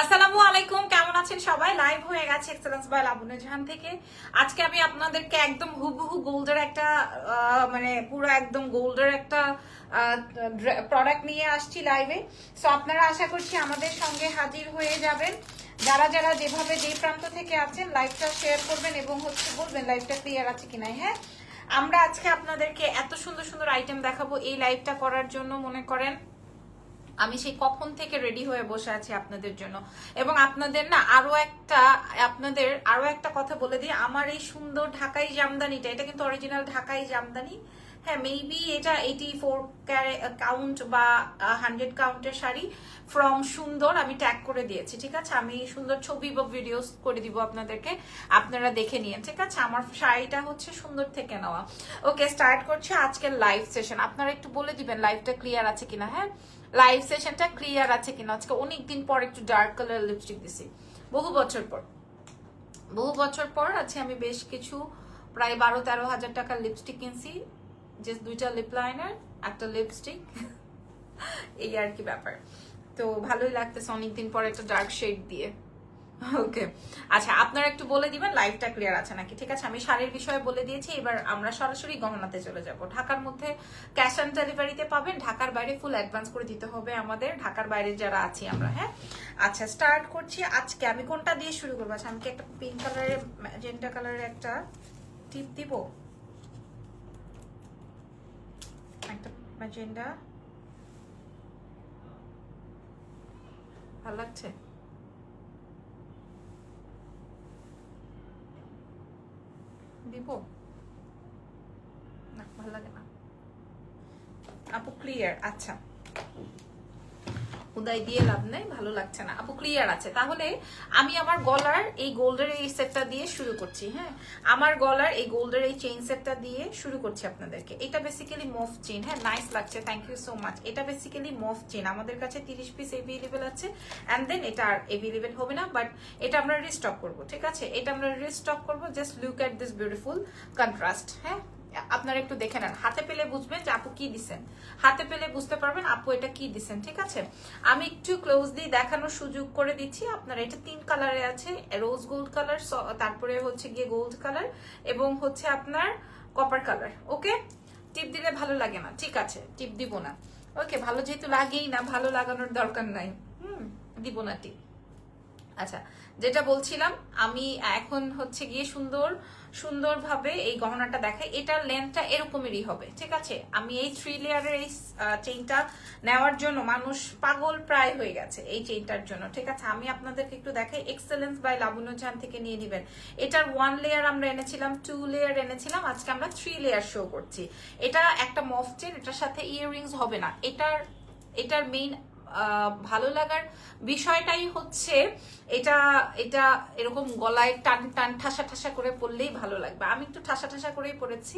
আসসালামু আলাইকুম, কেমন আছেন সবাই? লাইভ হয়ে গেছে এক্সেলেন্স বাই লাবুনে জাহান থেকে। আজকে আমি আপনাদেরকে একদম হুবহু গোল্ডের একটা মানে পুরো একদম গোল্ডের একটা প্রোডাক্ট নিয়ে আসছি লাইভে সো আপনারা আশা করছি আমাদের সঙ্গে হাজির হয়ে যাবেন। যারা যারা যেভাবে যে প্রান্ত থেকে আছেন লাইভটা শেয়ার করবেন এবং হচ্ছে বলবেন লাইভটা ক্লিয়ার আছে কিনা হ্যাঁ? আমরা আজকে আপনাদেরকে এত সুন্দর সুন্দর আইটেম দেখাবো এই লাইভটা করার জন্য, মনে করেন। আমি সেই কখন থেকে রেডি হয়ে বসে আছি আপনাদের জন্য। এবং আপনাদের না আরও একটা, আপনাদের আরও একটা কথা বলে দিই। আমার এই সুন্দর ঢাকাই জামদানিটা, এটা কিন্তু অরিজিনাল ঢাকাই জামদানি। হ্যাঁ মেবি এটা এইটি ফোর কাউন্ট বা হান্ড্রেড কাউন্টের শাড়ি ফ্রম সুন্দর আমি ট্যাগ করে দিয়েছি, ঠিক আছে? আমি সুন্দর ছবি বা ভিডিওস করে দিব আপনাদেরকে। আপনারা দেখে নিন, ঠিক আছে? আমার শাড়িটা হচ্ছে সুন্দর থেকে নেওয়া। ওকে স্টার্ট করছি আজকের লাইভ সেশন আপনারা একটু বলে দিবেন লাইভটা ক্লিয়ার আছে কিনা হ্যাঁ? লাইভ সেশনটা ক্লিয়ার আছে কিনা? আজকে অনেক দিন পর একটু ডার্ক কালার লিপস্টিক দিছি। বহু বছর পর। বহু বছর পর আছে আমি বেশ কিছু প্রায় বারো তেরো হাজার টাকার লিপস্টিক কিনছি। যে দুইটা লিপ লাইনার একটা লিপস্টিক এই আর কি ব্যাপার। তো ভালোই লাগতেছে অনেকদিন পর একটা ডার্ক শেড দিয়ে। ওকে আচ্ছা আপনারা একটু বলে দিবেন লাইভটা ক্লিয়ার আছে নাকি? ঠিক আছে, আমি শাড়ির বিষয়ে বলে দিয়েছি, এবার আমরা সরাসরি গহনাতে চলে যাব। ঢাকার মধ্যে ক্যাশ অন ডেলিভারিতে পাবেন, ঢাকার বাইরে ফুল অ্যাডভান্স করে দিতে হবে আমাদের, ঢাকার বাইরে যারা আছি আমরা হ্যাঁ? আচ্ছা স্টার্ট করছি আজকে। আমি কোনটা দিয়ে শুরু করব? আচ্ছা আমি কি একটা পিঙ্ক কালারের ম্যাজেন্টা কালারের একটা টিপ দিব? একটা ম্যাজেন্ডা ভালো লাগছে? দিব না ভালো লাগে না আপু ক্লিয়ার আচ্ছা উদয় দিয়ে লাভ নেই, ভালো লাগছে না। আপু ক্লিয়ার আছে। তাহলে আমি আমার গলার এই গোল্ডের এই সেটটা দিয়ে শুরু করছি হ্যাঁ? আমার গলার এই গোল্ডের এই চেইন সেটটা দিয়ে শুরু করছি আপনাদেরকে। এটা বেসিক্যালি মফ চেইন হ্যাঁ? নাইস লাগছে থ্যাংক ইউ সো মাচ এটা বেসিক্যালি মফ চেইন আমাদের কাছে তিরিশ পিস এভেলেবেল আছে অ্যান্ড দেন এটা আর এভেলেবেল হবে না বাট এটা আমরা রিস্টক করব, ঠিক আছে? এটা আমরা রিস্টক করব। Just look at this beautiful contrast হ্যাঁ? আপনারা একটু দেখে নেন। হাতে পেলে বুঝবেন যে আপু কি দিছেন। হাতে পেলে বুঝতে পারবেন আপু এটা কি দিছেন, ঠিক আছে? আমি একটু ক্লোজলি দেখানোর সুযোগ করে দিচ্ছি। আপনারা এটা তিন কালারে আছে রোজ গোল্ড কালার তারপরে হচ্ছে গিয়ে গোল্ড কালার এবং হচ্ছে আপনার কপার কালার ওকে টিপ দিলে ভালো লাগে না, ঠিক আছে টিপ দিব না। ওকে ভালো যেহেতু লাগেই না, ভালো লাগানোর দরকার নাই। হুম, দিব না টিপ আচ্ছা যেটা বলছিলাম, আমি এখন হচ্ছে গিয়ে সুন্দর, সুন্দরভাবে এই গহনাটা দেখাই। এটার লেন্থটা এরকমেরই হবে, ঠিক আছে? আমি এই থ্রি লেয়ারের এই চেইনটা নেওয়ার জন্য মানুষ পাগল প্রায় হয়ে গেছে এই চেইনটার জন্য, ঠিক আছে? আমি আপনাদেরকে একটু দেখাই এক্সেলেন্স বাই লাবণ্য জান থেকে নিয়ে নিবেন। এটার ওয়ান লেয়ার আমরা এনেছিলাম টু লেয়ার এনেছিলাম, আজকে আমরা থ্রি লেয়ার শো করছি। এটা একটা মফ চেন এটার সাথে ইয়াররিংস হবে না। এটার এটার মেইন ভালো লাগার বিষয়টাই হচ্ছে এটা এটা এরকম গলায় টান টান ঠাসা ঠাসা করে পরলেই ভালো লাগবে। আমি একটু ঠাসা ঠাসা করেই পরেছি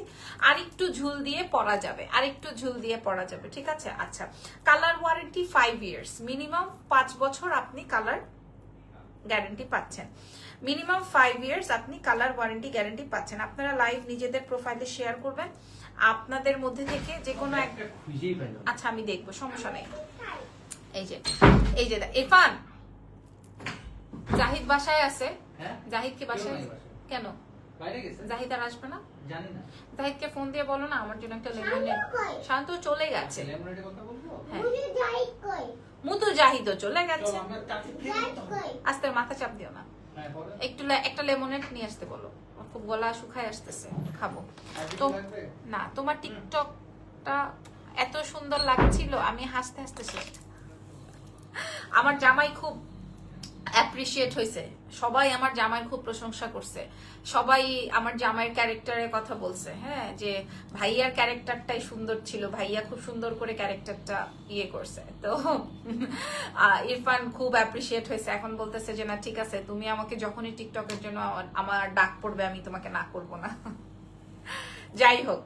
আর একটু ঝুল দিয়ে পরা যাবে আর একটু ঝুল দিয়ে পরা যাবে ঠিক আছে? আচ্ছা colour warranty five years minimum পাঁচ বছর আপনি কালার গ্যারেন্টি পাচ্ছেন। মিনিমাম ফাইভ ইয়ার্স আপনি কালার ওয়ারেন্টি গ্যারেন্টি পাচ্ছেন। আপনারা লাইভ নিজেদের প্রোফাইলে শেয়ার করবেন। আপনাদের মধ্যে থেকে যে কোনো এক খুঁজেই পাইল না। আচ্ছা আমি দেখব সমস্যা নেই। এই যে এই যে দে- ইরফান জাহিদ বাসায় আছে। হ্যাঁ? জাহিদ কি বাসায়। কেন? জাহিদ আর আসবে না? জাহিদকে ফোন দিয়ে বলো না আমার জন্য একটা লেমনের শান্ত চলে গেছে। বলব? হ্যাঁ। মুতু জাহিদও চলে গেছে। আস্তে মাথা চাপ দিও না। হ্যাঁ, একটু একটা লেমনেড নিয়ে আসতে বলো। খুব গলা শুকায় আসতেছে খাব। তো না তোমার টিকটকটা এত সুন্দর লাগছিল আমি হাসতে হাসতে শেষ। আমার জামাই খুব অ্যাপ্রিসিয়েট হয়েছে সবাই আমার জামাইয়ের খুব প্রশংসা করছে। সবাই আমার জামাইয়ের ক্যারেক্টারের কথা বলছে হ্যাঁ? যে ভাইয়ার ক্যারেক্টারটাই সুন্দর ছিল, ভাইয়া খুব সুন্দর করে ক্যারেক্টারটা ইয়ে করছে। তো ইরফান খুব অ্যাপ্রিসিয়েট হয়েছে এখন বলতেছে যে, না, ঠিক আছে, তুমি আমাকে যখনই টিকটকের জন্য আমার ডাক পড়বে, আমি তোমাকে না করব না। যাই হোক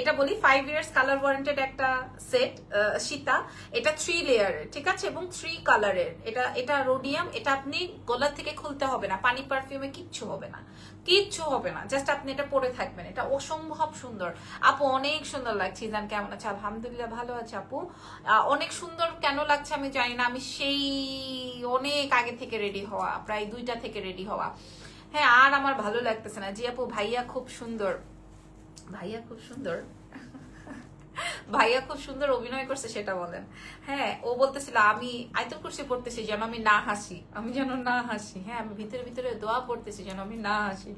এটা বলি ফাইভ ইয়ার্স কালার ওয়ারেন্টেড একটা সেট সীতা। এটা থ্রি লেয়ারের ঠিক আছে? এবং থ্রি কালারের এটা এটা রোডিয়াম এটা আপনি গলা থেকে খুলতে হবে না, পানি পারফিউমে কিচ্ছু হবে না। কিচ্ছু হবে না জাস্ট আপনি এটা পরে থাকবেন। এটা অসম্ভব সুন্দর। আপু, অনেক সুন্দর লাগছে। ইজান, কেমন আছে? আলহামদুলিল্লাহ, ভালো আছে আপু। অনেক সুন্দর কেন লাগছে আমি জানি না। আমি সেই অনেক আগে থেকে রেডি হওয়া, প্রায় দুইটা থেকে রেডি হওয়া। হ্যাঁ আর আমার ভালো লাগতেছে না। জি আপু, ভাইয়া খুব সুন্দর। ভাইয়া খুব সুন্দর। ভাইয়া খুব সুন্দর অভিনয় করছে সেটা বলেন। হ্যাঁ ও বলতেছিল, আমি আয়তল কুরসি পড়তেছি যেন আমি না হাসি। আমি যেন না হাসি। হ্যাঁ আমি ভিতরে ভিতরে দোয়া পড়তেছি যেন আমি না হাসি।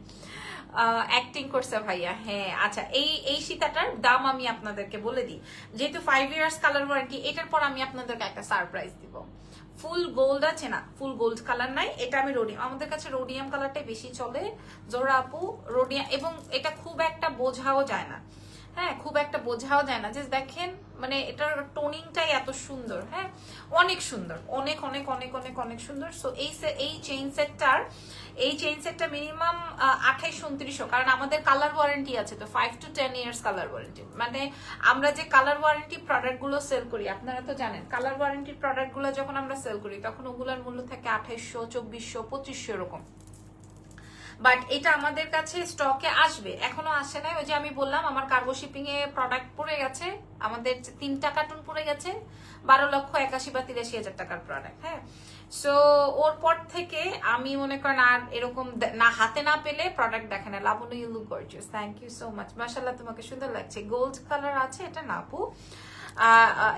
অ্যাক্টিং করছে ভাইয়া হ্যাঁ। আচ্ছা এই এই সীতাটার দাম আমি আপনাদেরকে বলে দিই। যেহেতু ফাইভ ইয়ার্স কালার ওয়ারেন্টি এটার পর আমি আপনাদেরকে একটা সারপ্রাইজ দিব। ফুল গোল্ড আছে না, ফুল গোল্ড কালার নাই, এটা আমি রোডিয়াম আমাদের কাছে রোডিয়াম কালারটাই বেশি চলে। জোড়া আপু রোডিয়াম এবং এটা খুব একটা বোঝাও যায় না। হ্যাঁ খুব একটা বোঝাও যায় না। যে দেখেন মানে এটার টোনিংটাই এত সুন্দর হ্যাঁ? অনেক সুন্দর। অনেক অনেক অনেক অনেক অনেক সুন্দর। সো এই এই চেইন সেটটার এই চেইন সেটটা মিনিমাম আঠাইশ উনত্রিশশো কারণ আমাদের কালার ওয়ারেন্টি আছে তো five to ten years colour warranty মানে আমরা যে কালার ওয়ারেন্টি প্রোডাক্টগুলো সেল করি, আপনারা তো জানেন কালার ওয়ারেন্টি প্রোডাক্টগুলো যখন আমরা সেল করি, তখন ওগুলোর মূল্য থাকে আঠাইশশো, চব্বিশশো, পঁচিশশো, এরকম। বাট এটা আমাদের কাছে স্টকে আসবে। এখনও আসে নাই। ওই যে আমি বললাম, আমার কার্গো শিপিং এ প্রোডাক্ট পড়ে গেছে। আমাদের তিনটা কার্টুন পড়ে গেছে। বারো লক্ষ একাশি বা তিরাশি হাজার টাকার প্রোডাক্ট হ্যাঁ? সো ওর পর থেকে আমি মনে করেন আর এরকম না, হাতে না পেলে প্রোডাক্ট দেখে না। Labonno you look gorgeous thank you so much মাসাল্লাহ তোমাকে সুন্দর লাগছে। গোল্ড কালার আছে এটা না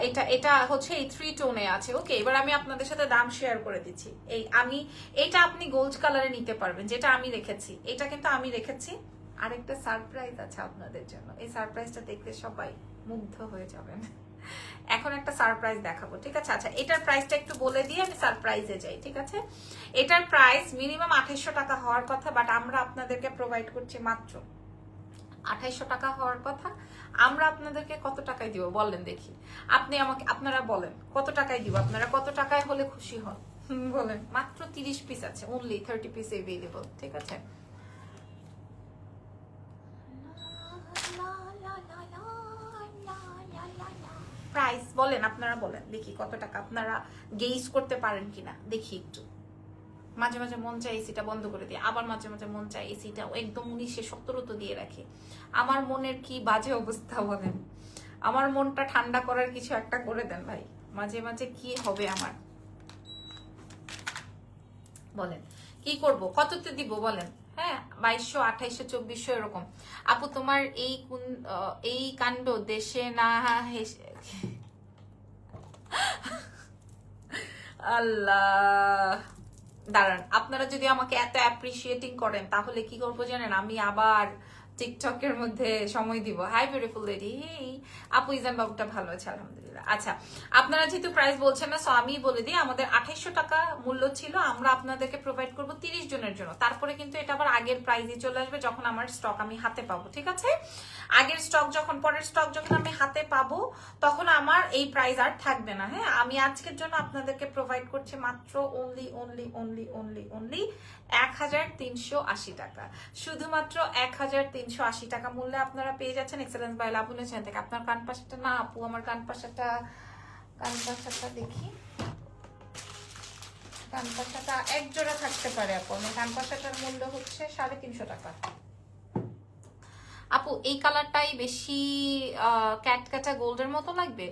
এটা এটা হচ্ছে এই থ্রি টোনে আছে ওকে এবার আমি আপনাদের সাথে দাম শেয়ার করে দিচ্ছি। এই, আমি, এটা আপনি গোল্ড কালারে নিতে পারবেন, যেটা আমি রেখেছি। এটা কিন্তু আমি রেখেছি। আরেকটা সারপ্রাইজ আছে আপনাদের জন্য। এই সারপ্রাইজটা দেখতে সবাই মুগ্ধ হয়ে যাবেন। এখন একটা সারপ্রাইজ দেখাবো, ঠিক আছে? আচ্ছা এটার প্রাইসটা একটু বলে দিয়ে আমি সারপ্রাইজে যাই, ঠিক আছে? এটার প্রাইস মিনিমাম আঠাইশশো টাকা হওয়ার কথা বাট আমরা আপনাদেরকে প্রোভাইড করছি মাত্র আঠাইশশো টাকা হওয়ার কথা আমরা আপনাদেরকে কত টাকায় দিব? বলেন দেখি। আপনি আমাকে আপনারা বলেন কত টাকায় দিব? আপনারা কত টাকায় হলে খুশি হন? বলেন। মাত্র তিরিশ পিস আছে অনলি থার্টি পিস এভেলেবল ঠিক আছে? প্রাইস বলেন আপনারা বলেন দেখি কত টাকা আপনারা গেইজ করতে পারেন কিনা দেখি একটু। মাঝে মাঝে মন চায় এসিটা বন্ধ করে দিই। আবার মাঝে মাঝে মন চায় এসিটা একদম উনিশে সতেরো তো দিয়ে রাখি। আমার মনের কি বাজে অবস্থা বলেন? আমার মনটা ঠান্ডা করার কিছু একটা করে দেন ভাই। মাঝে মাঝে কি হবে আমার? বলেন, কি করব? কততে দিব বলেন? হ্যাঁ বাইশশো, আঠাইশশো, চব্বিশশো এরকম। আপু, তোমার এই কোন এই কাণ্ড দেশে না হেসে আল্লাহ। দাঁড়ান আপনারা যদি আমাকে এত অ্যাপ্রিসিয়েটিং করেন তাহলে কি করব জানেন? আমি আবার টিকটকের মধ্যে সময় দিব। হাই বিউটিফুল লেডি হেই আপু ইজান বাবুটা ভালো আছে, আলহামদুলিল্লাহ। আচ্ছা আপনারা যেহেতু প্রাইস বলছেন না সো আমি বলে দিই, আমাদের আঠাইশশো টাকা মূল্য ছিল, আমরা আপনাদেরকে প্রোভাইড করব তিরিশ জনের জন্য। তারপরে কিন্তু এটা আবার আগের প্রাইজে চলে আসবে যখন আমার স্টক আমি হাতে পাবো, ঠিক আছে? আগের স্টক যখন, পরের স্টক যখন আমি হাতে পাবো, তখন আমার এই প্রাইস আর থাকবে না হ্যাঁ? আমি আজকের জন্য আপনাদেরকে প্রোভাইড করছি মাত্র only only only only only এক হাজার তিনশো আশি টাকা। শুধুমাত্র এক হাজার তিনশো আশি টাকা মূল্যে আপনারা পেয়ে যাচ্ছেন এক্সেলেন্স বাই লাভুলের চ্যানেল থেকে। আপনার কান পাশাটা না, আপু, আমার কান পাশাটা, কান দেখি। কান পাশাটা এক জোড়া থাকতে পারে, আপু। আমার কান পাশাটার মূল্য হচ্ছে সাড়ে তিনশো টাকা। আপু, এই কালারটাই বেশি ক্যাট ক্যাটা গোল্ডের মতো লাগবে।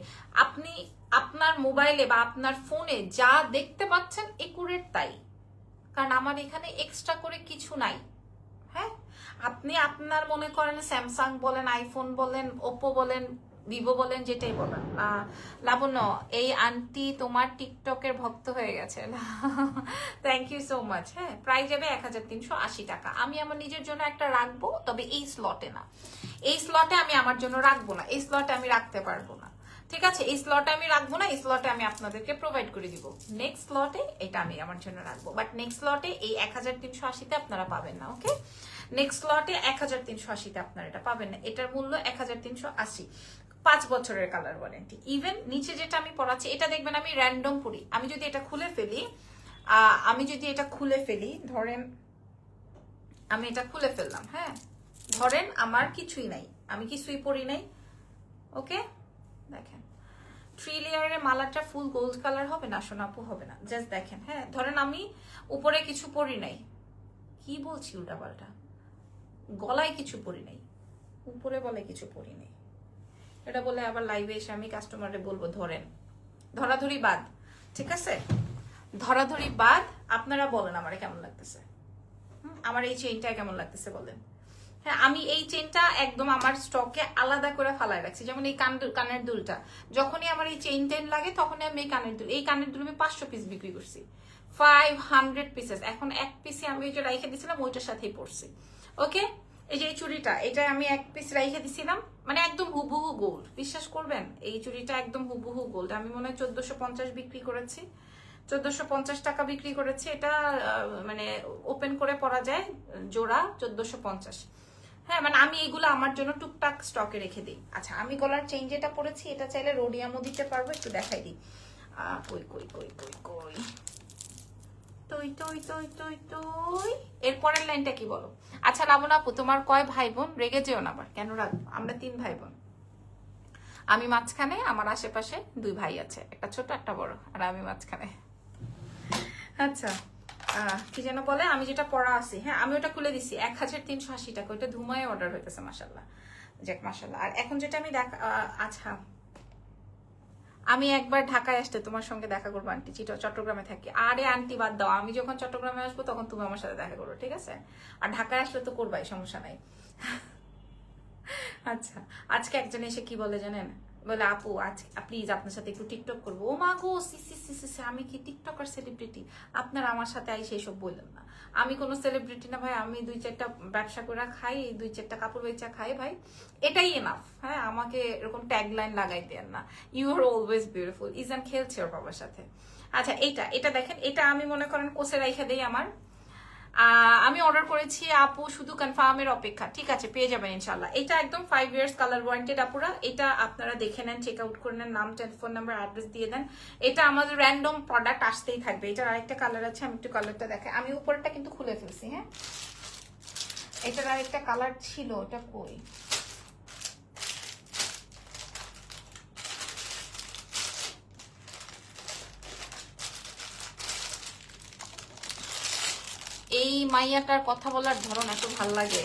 আপনি আপনার মোবাইলে বা আপনার ফোনে যা দেখতে পাচ্ছেন একুরেট তাই। কারণ আমার এখানে এক্সট্রা করে কিছু নাই। হ্যাঁ? আপনি আপনার মনে করেন স্যামসাং বলেন আইফোন বলেন ওপো বলেন ভিভো বলেন, যেটাই বলেন লাবণ্য, এই আন্টি তোমার টিকটকের ভক্ত হয়ে গেছে। থ্যাংক ইউ সো মাচ হ্যাঁ প্রাইস যাবে এক হাজার তিনশো আশি টাকা। আমি আমার নিজের জন্য একটা রাখব, তবে এই স্লটে না। এই স্লটে আমি আমার জন্য রাখব না, এই স্লটে আমি রাখতে পারব না। ঠিক আছে, এই স্লটে আমি রাখব না, এই স্লটে আমি আপনাদেরকে প্রোভাইড করে দিব। নেক্সট স্লটে এটা আমি আমার জন্য রাখব। বাট নেক্সট স্লটে এই এক হাজার তিনশো আশিতে আপনারা পাবেন না ওকে নেক্সট স্লটে এক হাজার তিনশো আশিতে আপনারা এটা পাবেন না। এটার মূল্য এক হাজার তিনশো আশি। পাঁচ বছরের কালার ওয়ারেন্টি ইভেন নিচে যেটা আমি পড়াচ্ছি, এটা দেখবেন আমি র্যান্ডম পড়ি। আমি যদি এটা খুলে ফেলি আমি যদি এটা খুলে ফেলি, ধরেন আমি এটা খুলে ফেললাম হ্যাঁ? ধরেন আমার কিছুই নাই। আমি কিছুই পরি নাই ওকে দেখেন। থ্রি লেয়ারের মালাটা ফুল গোল্ড কালার হবে না, সোনাপু হবে না। জাস্ট দেখেন হ্যাঁ ধরেন আমি উপরে কিছু পরি নাই। কি বলছি উল্টাপাল্টা গলায় কিছু পরি নাই। উপরে বলে কিছু পরি নাই। এটা বলে আবার লাইভে এসে আমি কাস্টমারে বলব, ধরেন, ধরাধরি বাদ, ঠিক আছে? ধরাধরি বাদ, আপনারা বলেন আমার কেমন লাগতেছে। আমার এই চেইনটা কেমন লাগতেছে বলেন। হ্যাঁ আমি এই চেনটা একদম আমার স্টকে আলাদা করে ফালায় রাখছি। যেমন এই কান কানের দুলটা। যখনই আমার এই চেন টেন লাগে, তখনই আমি এই কানের দুল এই কানের দুল আমি পাঁচশো পিস বিক্রি করছি। ফাইভ হান্ড্রেড পিসেস এখন এক পিসে আমি ওই যে রাইখে দিয়েছিলাম, ওইটার সাথেই পড়ছি। ওকে এই যে এই চুড়িটা, এটা আমি এক পিস রাইখে দিছিলাম মানে একদম হুবহু গোল্ড বিশ্বাস করবেন? এই চুড়িটা একদম হুবহু গোল্ড আমি মনে হয় চোদ্দশো পঞ্চাশ বিক্রি করেছি। চোদ্দশো পঞ্চাশ টাকা বিক্রি করেছি। এটা মানে ওপেন করে পরা যায়, জোড়া চোদ্দশো পঞ্চাশ। হ্যাঁ মানে আমি এগুলো আমার জন্য টুকটাক স্টকে রেখে দিই। আচ্ছা আমি গলার চেঞ্জ যেটা পরেছি, এটা চাইলে রোডিয়ামও দিতে পারব, একটু দেখাই দিই। কই কই কই কই কই? তুই তুই তুই তুই তুই? এরপরের লাইনটা কি বলো? আচ্ছা লাবণ আপু, তোমার কয় ভাই বোন রেগে যেও না আবার। কেন রাখব আমরা তিন ভাই বোন আমি মাঝখানে, আমার আশেপাশে দুই ভাই আছে। একটা ছোট, একটা বড়, আর আমি মাঝখানে। আচ্ছা। কি যেন বলে? আমি যেটা পড়া আছি হ্যাঁ আমি ওটা খুলে দিছি। এক হাজার তিনশো আশি টাকা ওইটা ধুমায় অর্ডার হইতেছে মাসাল্লাহ যাক মাসাল্লাহ আর এখন যেটা আমি দেখ আচ্ছা। আমি একবার ঢাকায় আসতে তোমার সঙ্গে দেখা করব, আন্টি। চিটো চট্টগ্রামে থাকি। আরে আন্টি, বাদ দাও। আমি যখন চট্টগ্রামে আসব, তখন তুমি আমার সাথে দেখা করো, ঠিক আছে? আর ঢাকায় আসলে তো করবাই, সমস্যা নাই। আচ্ছা আজকে একজন এসে কি বলে জানেন? বলে আপু আজ প্লিজ আপনার সাথে একটু টিকটক করব। ও মা গো সি সি সি সি সি, আমি কি টিকটকার সেলিব্রিটি আপনার আমার সাথে আই সেই সব বললেন না। আমি কোনো সেলিব্রিটি না ভাই আমি দুই চারটা ব্যবসা করে খাই দুই চারটা কাপড় বেচা খাই ভাই। এটাই এনাফ হ্যাঁ? আমাকে এরকম ট্যাগ লাইন লাগাই দেন না। You are always beautiful Izan খেলছে ওর বাবার সাথে। আচ্ছা এটা এটা দেখেন এটা আমি মনে করেন কোষে রাইখে দেই আমার। আমি অর্ডার করেছি, আপু শুধু কনফার্মের অপেক্ষা। ঠিক আছে, পেয়ে যাবেন ইনশাল্লাহ এটা একদম ফাইভ ইয়ার্স কালার ওয়ারেন্টেড আপুরা এটা আপনারা দেখে নেন চেক আউট করে নেন, নাম টেলিফোন নাম্বার অ্যাড্রেস দিয়ে দেন। এটা আমাদের র্যান্ডম প্রোডাক্ট আসতেই থাকবে। এটার আরেকটা কালার আছে, আমি একটু কালারটা দেখাই। আমি উপরটা কিন্তু খুলে ফেলছি হ্যাঁ? এটার আরেকটা কালার ছিল, ওটা কই এই মাইয়াটার কথা বলার ধরন এত ভালো লাগে।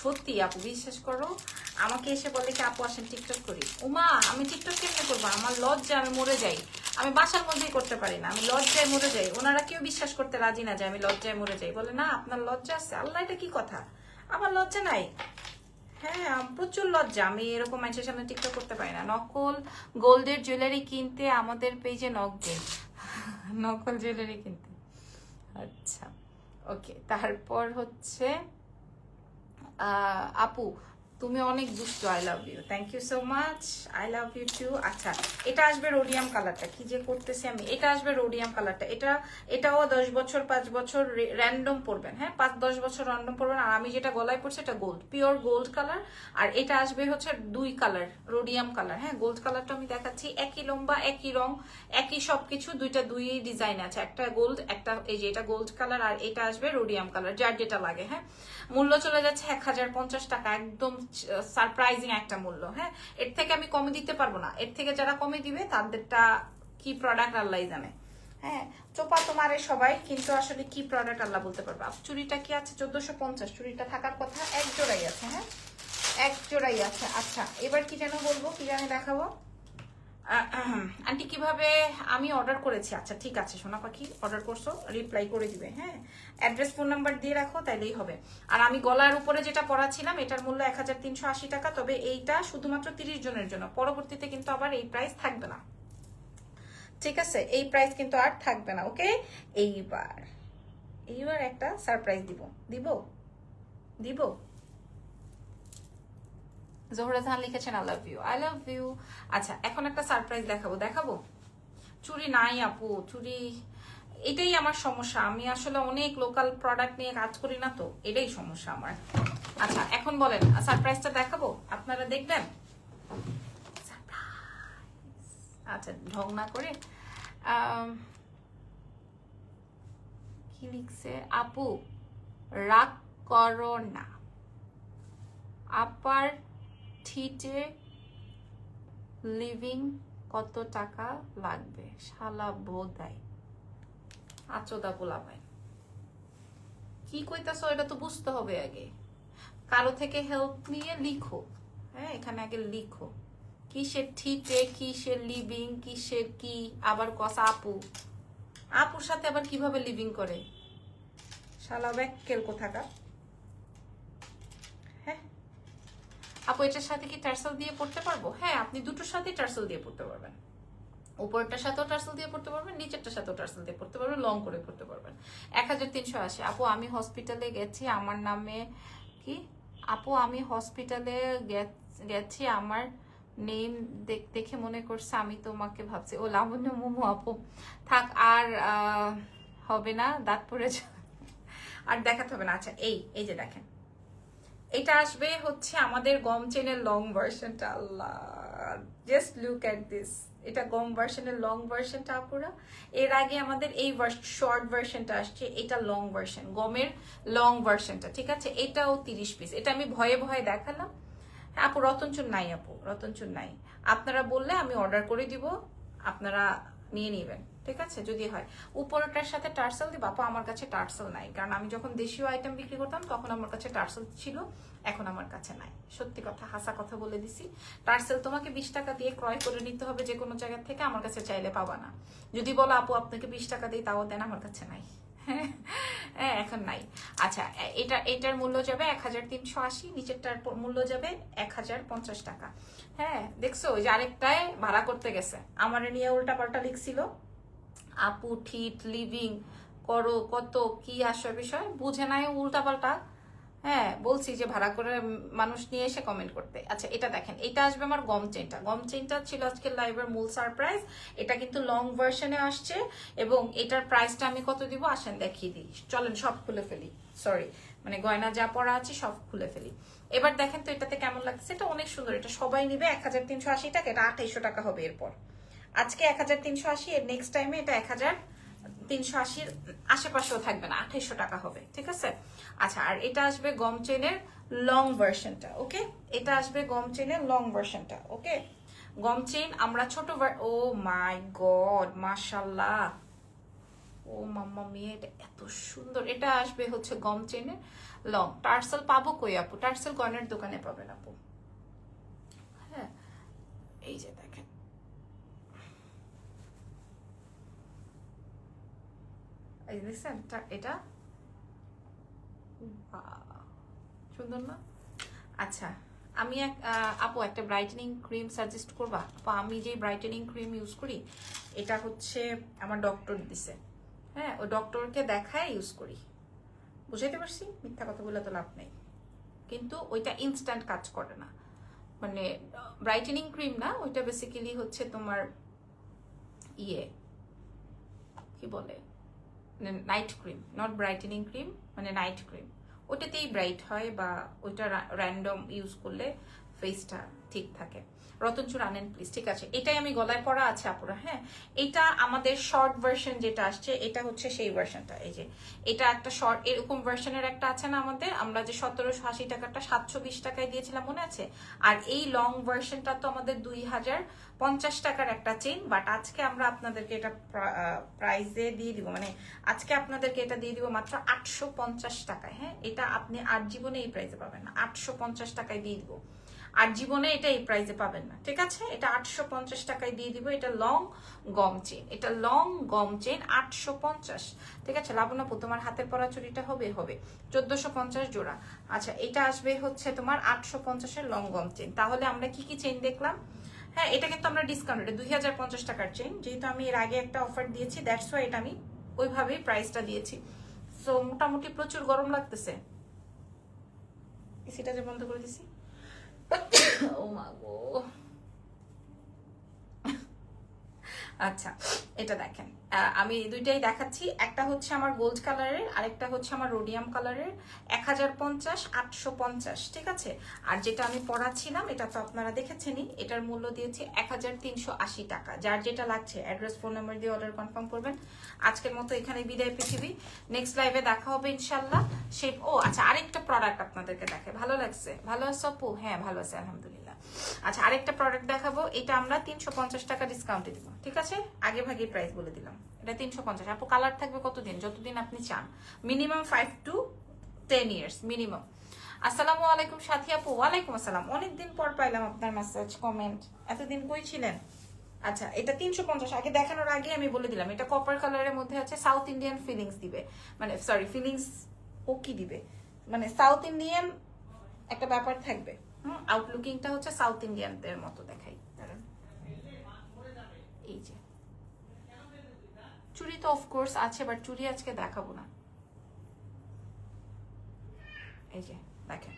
সত্যি আপু, বিশ্বাস করো, আমাকে এসে বলে কি, আপু, আসেন টিকটক করি। উমা, আমি টিকটক কেমনে করব? আমার লজ্জা, আমি মরে যাই। আমি বাসার মধ্যেই করতে পারি না, আমি লজ্জায় মরে যাই। ওনারা কেউ বিশ্বাস করতে রাজি না যে আমি লজ্জায় মরে যাই। বলে, না, আপনার লজ্জা আছে। আল্লাহ, এটা কি কথা? আমার লজ্জা নাই? হ্যাঁ প্রচুর লজ্জা। আমি এরকম মানুষের সামনে টিকটক করতে পারি না। নকল গোল্ডের জুয়েলারি কিনতে আমাদের পেজে নক দিন নকল জুয়েলারি কিনতে। আচ্ছা ওকে তারপর হচ্ছে আপু তুমি অনেক দুষ্ট I love you thank you so much I love you too আচ্ছা এটা আসবে রোডিয়াম কালারটা কি যে করতেছি আমি? এটা আসবে রোডিয়াম কালারটা এটা, এটাও দশ বছর, পাঁচ বছর র্যান্ডম পড়বেন হ্যাঁ? পাঁচ, দশ বছর র্যান্ডম পড়বেন আর আমি যেটা গলায় পড়ছি এটা গোল্ড পিওর গোল্ড কালার আর এটা আসবে হচ্ছে দুই কালার রোডিয়াম কালার হ্যাঁ? গোল্ড কালারটা আমি দেখাচ্ছি। একই লম্বা, একই রং, একই সবকিছু, দুইটা দুই ডিজাইন আছে। একটা গোল্ড একটা এই যে এটা গোল্ড কালার আর এটা আসবে রোডিয়াম কালার যার যেটা লাগে হ্যাঁ? মূল্য চলে যাচ্ছে এক হাজার পঞ্চাশ টাকা। একদম সারপ্রাইজিং একটা মূল্য হ্যাঁ? এর থেকে আমি কমে দিতে পারব না। এর থেকে যারা কমে দিবে, তাদেরটা কি প্রোডাক্ট আল্লাহ জানে। হ্যাঁ চোপা তোমারে সবাই, কিন্তু আসলে কি প্রোডাক্ট আল্লাহ বলতে পারবে? চুরিটা কি আছে? চোদ্দশো পঞ্চাশ। চুরিটা থাকার কথা এক জোড়াই আছে হ্যাঁ? এক জোড়াই আছে। আচ্ছা এবার কি যেন বলব, কি জানি দেখাবো? আন্টি, কীভাবে আমি অর্ডার করেছি? আচ্ছা ঠিক আছে, সোনা পাখি অর্ডার করছ রিপ্লাই করে দিবে হ্যাঁ? অ্যাড্রেস ফোন নাম্বার দিয়ে রাখো, তাইলেই হবে। আর আমি গলার উপরে যেটা পড়াছিলাম এটার মূল্য এক হাজার তিনশো আশি টাকা, তবে এইটা শুধুমাত্র তিরিশ জনের জন্য। পরবর্তীতে কিন্তু আবার এই প্রাইস থাকবে না। ঠিক আছে, এই প্রাইস কিন্তু আর থাকবে না ওকে এইবার এইবার একটা সারপ্রাইজ দিব। দিব? দিব? জোহরা জাহান লিখেছেন I love you I love you আচ্ছা এখন একটা সারপ্রাইজ দেখাবো। দেখাবো? চুরি নাই আপু, চুরি, এটাই আমার সমস্যা। আমি আসলে অনেক লোকাল প্রোডাক্ট নিয়ে কাজ করি না তো, এটাই সমস্যা আমার। আচ্ছা এখন বলেন সারপ্রাইজটা দেখাবো? আপনারা দেখবেন? আচ্ছা ঢং না করে কি লিখছে? আপু, রাগ করো না। আপার ঠিটে লিভিং কত টাকা লাগবে? শালা বোধাই। আচোদা পোলা ভাই কি কইতাছো, এটা তো বুঝতে হবে আগে। কারও থেকে হেল্প নিয়ে লিখো। হ্যাঁ এখানে আগে লিখো। কিসের ঠিটে, কিসের লিভিং কিসের কি, আবার কস আপু। আপুর সাথে আবার কীভাবে লিভিং করে? শালা ব্যাকেল কোথাকার হ্যাঁ আপু, এটার সাথে কি টার্সেল দিয়ে পড়তে পারব? হ্যাঁ আপনি দুটোর সাথে টার্সেল দিয়ে পড়তে পারবেন। উপরটার সাথেও টার্সেল দিয়ে পড়তে পারবেন, নিচেরটার সাথেও টার্সেল দিয়ে পড়তে পারবেন লং করে পড়তে পারবেন। এক হাজার তিনশো আশি। আপু, আমি হসপিটালে গেছি, আমার নামে কি? আপু, আমি হসপিটালে গেছি আমার নেম দেখে মনে করছে, আমি তোমাকে ভাবছি। ও লাবণ্য মোমো আপু। থাক, আর হবে না, দাঁত পড়ে। আর দেখাতে হবে না। আচ্ছা এই এই যে দেখেন। এটা আসবে হচ্ছে আমাদের গম চেনের লং ভার্সনটা আল্লাহ। জাস্ট লুক অ্যাট দিস এটা গম ভার্সনের লং ভার্সনটা আপুরা। এর আগে আমাদের এই শর্ট ভার্সনটা আসছে এটা লং ভার্সন গমের লং ভার্সনটা ঠিক আছে? এটাও তিরিশ পিস এটা আমি ভয়ে ভয়ে দেখালাম। হ্যাঁ, আপু রতনচুর নাই আপু রতনচুর নাই। আপনারা বললে আমি অর্ডার করে দিব। আপনারা নিয়ে নেবেন, ঠিক আছে? যদি হয়। উপরটার সাথে টার্সেল দিব বাপা আমার কাছে টার্সেল নাই। কারণ আমি যখন দেশীয় আইটেম বিক্রি করতাম, তখন আমার কাছে টার্সেল ছিল, এখন আমার কাছে নাই। সত্যি কথা, হাসা কথা বলে দিছি। টার্সেল তোমাকে বিশ টাকা দিয়ে ক্রয় করে নিতে হবে যে কোনো জায়গা থেকে, আমার কাছে চাইলে পাবা না। যদি বলো, আপু, আপনাকে বিশ টাকা দিই, তাও দেন, আমার কাছে নাই। হ্যাঁ এখন নাই। আচ্ছা এটা, এটার মূল্য যাবে এক হাজার তিনশো আশি, নিচেরটার মূল্য যাবে এক হাজার পঞ্চাশ টাকা। হ্যাঁ দেখছ যে আরেকটায় ভাড়া করতে গেছে। আমার নিয়ে উল্টা পাল্টা লিখছিল, আপু, ঠিট, লিভিং, করো, কত, কি আসবে বিষয়? বুঝে নাই উল্টা পাল্টা হ্যাঁ বলছি যে ভাড়া করে মানুষ নিয়ে এসে কমেন্ট করতে। আচ্ছা এটা দেখেন, এটা আসবে আমার গম চেনটা। গম চেনটা ছিল আজকে লাইভের মূল সারপ্রাইজ এটা কিন্তু লং ভার্সনে আসছে এবং এটার প্রাইসটা আমি কত দিব? আসেন দেখিয়ে দিই। চলেন, সব খুলে ফেলি। সরি মানে গয়না যা পড়া আছে সব খুলে ফেলি। এবার দেখেন তো এটাতে কেমন লাগছে? এটা অনেক সুন্দর। এটা সবাই নিবে এক হাজার তিনশো আশি টাকা, এটা আঠাইশো টাকা হবে এরপর। আজকে এক হাজার তিনশো আশি, এর নেক্সট টাইমে এটা এক হাজার তিনশো আশির আশেপাশেও থাকবে না আঠাইশো টাকা হবে, ঠিক আছে? আচ্ছা আর এটা আসবে গম চেনের লং ভার্সনটা ওকে এটা আসবে গম চেনের লং ভার্সনটা ওকে গম চেন আমরা ছোট ও মাই গড মাশাল্লাহ ও মাম্মা মেয়ে, এটা এত সুন্দর, এটা আসবে হচ্ছে গম চেনের লং টার্সেল পাবো কই আপু? টার্সেল গয়নার দোকানে পাবেন আপু। হ্যাঁ এই যে দেখেন এই দেখছেন এটা? সুন্দর না? আচ্ছা আমি এক আপু একটা ব্রাইটেনিং ক্রিম সাজেস্ট করবা? আপু আমি যে ব্রাইটেনিং ক্রিম ইউজ করি এটা হচ্ছে আমার ডক্টর দিছে। হ্যাঁ ওই ডক্টরকে দেখায় ইউজ করি। বুঝাইতে পারছি? মিথ্যা কথা বলে তো লাভ নেই। কিন্তু ওইটা ইনস্ট্যান্ট কাজ করে না। মানে ব্রাইটেনিং ক্রিম না ওইটা বেসিক্যালি হচ্ছে তোমার ইয়ে কি বলে? Night cream not brightening cream মানে নাইট ক্রিম ওটাতেই ব্রাইট হয় বা ওইটা র্যান্ডম ইউজ করলে ফেসটা ঠিক থাকে। রতনচুর আনেন প্লিজ ঠিক আছে। এটাই আমি গলায় পরা আছে, আপুরা হ্যাঁ? এটা আমাদের শর্ট ভার্সন যেটা আসছে, এটা হচ্ছে সেই ভার্সনটা এই যে। এটা একটা শর্ট এরকম ভার্সনের একটা আছে না আমাদের? আমরা যে সতেরোশো আশি টাকাটা সাতশো বিশ টাকায় দিয়েছিলাম, মনে আছে? আর এই লং ভার্সনটা তো আমাদের দুই হাজার পঞ্চাশ টাকার একটা চেন বাট আজকে আমরা আপনাদেরকে এটা প্রাইজে দিয়ে দিব। মানে আজকে আপনাদেরকে এটা দিয়ে দিব মাত্র আটশো পঞ্চাশ টাকায় হ্যাঁ? এটা আপনি আর জীবনে এই প্রাইজে পাবেন না। আটশো পঞ্চাশ টাকায় দিয়ে দিব। আর জীবনে এটা এই প্রাইজে পাবেন না, ঠিক আছে? এটা আটশো পঞ্চাশ টাকায় দিয়ে দিব, এটা লং গম চেন এটা লং গম চেন আটশো পঞ্চাশ, ঠিক আছে? লাবণাপু তোমার হাতের পরা চুরিটা হবে হবে। চোদ্দশো পঞ্চাশ জোড়া। আচ্ছা এটা আসবে হচ্ছে তোমার আটশো পঞ্চাশের লং গম চেন তাহলে আমরা কি কি চেন দেখলাম? হ্যাঁ এটা কিন্তু আমরা ডিসকাউন্ট এটা দুই হাজার পঞ্চাশ টাকার চেন যেহেতু আমি এর আগে একটা অফার দিয়েছি দ্যাটস ওয়াই এটা আমি ওইভাবেই প্রাইসটা দিয়েছি। সো মোটামুটি প্রচুর গরম লাগতেছে। এসিটা যে বন্ধ করে দিছি। ও মা গো আচ্ছা এটা দেখেন। আমি দুইটাই দেখাচ্ছি। একটা হচ্ছে আমার গোল্ড কালারের আরেকটা হচ্ছে আমার রোডিয়াম কালারের এক হাজার পঞ্চাশ, আটশো পঞ্চাশ, ঠিক আছে? আর যেটা আমি পড়াচ্ছিলাম, এটা তো আপনারা দেখেছেনই, এটার মূল্য দিয়েছি এক হাজার তিনশো আশি টাকা। যার যেটা লাগছে অ্যাড্রেস ফোন নাম্বার দিয়ে অর্ডার কনফার্ম করবেন। আজকের মতো এখানে বিদায় পৃথিবী। নেক্সট লাইভে দেখা হবে ইনশাল্লাহ সেই ও আচ্ছা আরেকটা প্রোডাক্ট আপনাদেরকে দেখে ভালো লাগছে? ভালো আছে আপু? হ্যাঁ ভালো আছে, আলহামদুলিল্লাহ। আচ্ছা আরেকটা প্রোডাক্ট দেখাবো। এটা আমরা তিনশো পঞ্চাশ টাকা ডিসকাউন্টে দিব, ঠিক আছে? আগে ভাগে প্রাইস বলে দিলাম। এটা তিনশো পঞ্চাশ। আপু কালার থাকবে কতদিন? যতদিন আপনি চান। Minimum five to ten years minimum আসসালামু আলাইকুম সাথী আপু। ওয়ালাইকুম আসসালাম। অনেকদিন পর পাইলাম আপনার মেসেজ কমেন্ট এতদিন কই ছিলেন? আচ্ছা এটা তিনশো পঞ্চাশ। আগে দেখানোর আগে আমি বলে দিলাম, এটা কপার কালারের মধ্যে আছে সাউথ ইন্ডিয়ান ফিলিংস দিবে। মানে সরি ফিলিংস ও কি দিবে? মানে সাউথ ইন্ডিয়ান একটা ব্যাপার থাকবে। হুম আউটলুকিংটা হচ্ছে সাউথ ইন্ডিয়ানদের মতো দেখাই। দাঁড়ান। এই যে। চুড়ি তো অফকোর্স আছে বাট চুড়ি আজকে দেখাবো না। এই যে, দেখেন।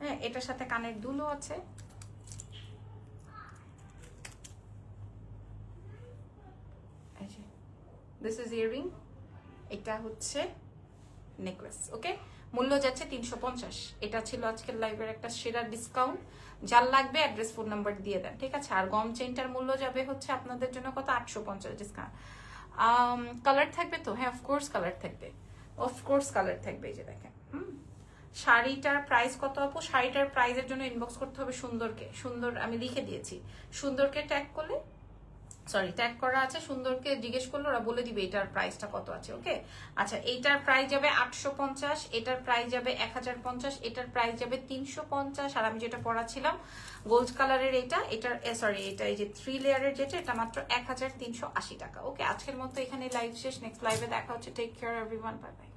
হ্যাঁ এটার সাথে কানের দুলও আছে। দিস ইজ ইয়ারিং এটা হচ্ছে নেকলেস ওকে মূল্য যাচ্ছে তিনশো পঞ্চাশ। এটা ছিল আজকের লাইভের একটা সেরা ডিসকাউন্ট যার লাগবে অ্যাড্রেস ফোন নাম্বার দিয়ে দেন, ঠিক আছে? আর গম চেনটার মূল্য যাবে হচ্ছে আপনাদের জন্য কত? আটশো পঞ্চাশ ডিসকাউন্ট কালার থাকবে তো? হ্যাঁ অফকোর্স কালার থাকবে। অফকোর্স কালার থাকবে এই যে দেখেন, হুম? শাড়িটার প্রাইস কত আপু? শাড়িটার প্রাইসের জন্য ইনবক্স করতে হবে সুন্দরকে। সুন্দর, আমি লিখে দিয়েছি। সুন্দরকে ট্যাগ করলে সরি ট্যাগ করা আছে, সুন্দরকে জিজ্ঞেস করলে, ওরা বলে দিবে এটার প্রাইসটা কত আছে ওকে আচ্ছা এইটার প্রাইস যাবে আটশো পঞ্চাশ, এটার প্রাইস যাবে এক হাজার পঞ্চাশ, এটার প্রাইস যাবে তিনশো পঞ্চাশ, আর আমি যেটা পড়াচ্ছিলাম গোল্ড কালারের এটা, এটার সরি এটা এই যে থ্রি লেয়ারের যেটা, এটা মাত্র এক হাজার তিনশো আশি টাকা ওকে আজকের মতো এখানে লাইভ শেষ নেক্সট লাইভে দেখা হচ্ছে take care everyone bye bye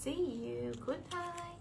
see you goodbye